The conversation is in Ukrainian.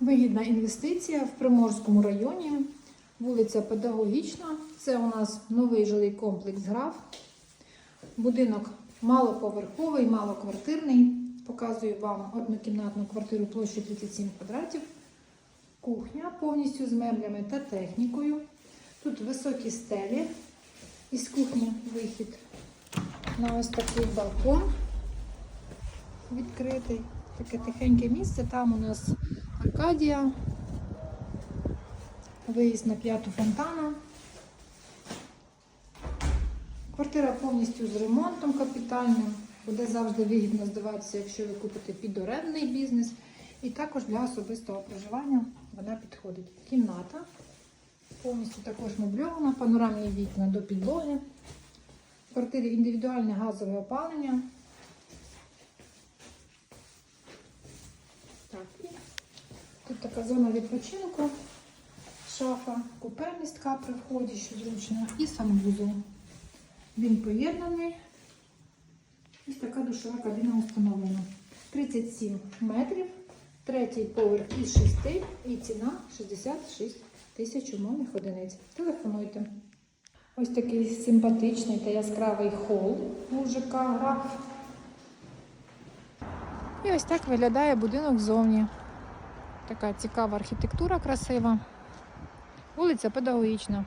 Вигідна інвестиція в Приморському районі, вулиця Педагогічна. Це у нас новий жилий комплекс ГРАФ. Будинок малоповерховий, малоквартирний. Показую вам однокімнатну квартиру площею 37 квадратів. Кухня повністю з меблями та технікою. Тут високі стелі. Із кухні вихід на ось такий балкон відкритий. Таке тихеньке місце. Там у нас Аркадія. Виїзд на п'яту фонтана. Квартира повністю з ремонтом капітальним. Буде завжди вигідно здаватися, якщо ви купите під орендний бізнес. І також для особистого проживання вона підходить. Кімната. Повністю також мебльована, панорамні вікна до підлоги. В квартирі індивідуальне газове опалення. Так, і тут така зона відпочинку, шафа, купе при вході, що зручно, і санвузол. Він поєднаний. Ось така душова кабіна установлена. 37 метрів, третій поверх із 6 і ціна 66 тисяч умовних одиниць. Телефонуйте. Ось такий симпатичний та яскравий хол Граф. І ось так виглядає будинок ззовні. Така цікава архітектура красива. Вулиця педагогічна.